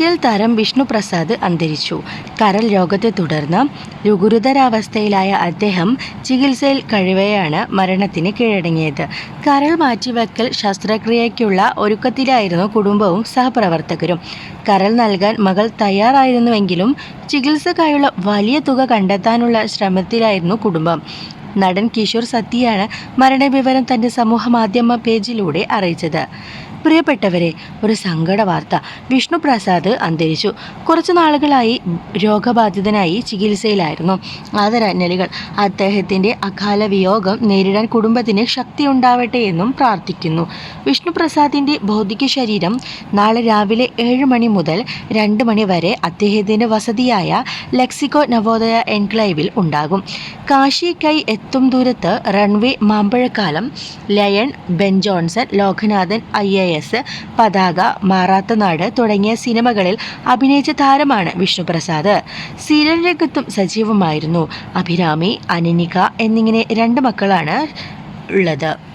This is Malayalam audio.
സീരിയൽ താരം വിഷ്ണു പ്രസാദ് അന്തരിച്ചു. കരൾ രോഗത്തെ തുടർന്ന് ഗുരുതരാവസ്ഥയിലായ അദ്ദേഹം ചികിത്സയിൽ കഴിവെയാണ് മരണത്തിന് കീഴടങ്ങിയത്. കരൾ മാറ്റിവെക്കൽ ശസ്ത്രക്രിയയ്ക്കുള്ള ഒരുക്കത്തിലായിരുന്നു കുടുംബവും സഹപ്രവർത്തകരും. കരൾ നൽകാൻ മകൾ തയ്യാറായിരുന്നുവെങ്കിലും ചികിത്സക്കായുള്ള വലിയ തുക കണ്ടെത്താനുള്ള ശ്രമത്തിലായിരുന്നു കുടുംബം. നടൻ കിഷോർ സത്യയാണ് മരണവിവരം തന്റെ സമൂഹ മാധ്യമ പേജിലൂടെ അറിയിച്ചത്. പ്രിയപ്പെട്ടവരെ ഒരു സങ്കട വാർത്ത. വിഷ്ണുപ്രസാദ് അന്തരിച്ചു. കുറച്ചു നാളുകളായി രോഗബാധിതനായി ചികിത്സയിലായിരുന്നു. ആദരാഞ്ജലികൾ. അദ്ദേഹത്തിന്റെ അകാല വിയോഗം നേരിടാൻ കുടുംബത്തിന് ശക്തി ഉണ്ടാവട്ടെ എന്നും പ്രാർത്ഥിക്കുന്നു. വിഷ്ണുപ്രസാദിന്റെ ഭൗതിക ശരീരം നാളെ രാവിലെ ഏഴ് മണി മുതൽ രണ്ട് മണി വരെ അദ്ദേഹത്തിന്റെ വസതിയായ ലെക്സിക്കോ നവോദയ എൻക്ലൈവിൽ ഉണ്ടാകും. കാശിക്കായി എത്തും ദൂരത്ത് runway മാമ്പഴക്കാലം lion Ben Johnson Lokanathan I പതാക പതാക മാറാത്തനാട് തുടങ്ങിയ സിനിമകളിൽ അഭിനയിച്ച താരമാണ് വിഷ്ണുപ്രസാദ്. സീരിയൽ രംഗത്തും സജീവമായിരുന്നു. അഭിരാമി അനനിക എന്നിങ്ങനെ രണ്ട് മക്കളാണ് ഉള്ളത്.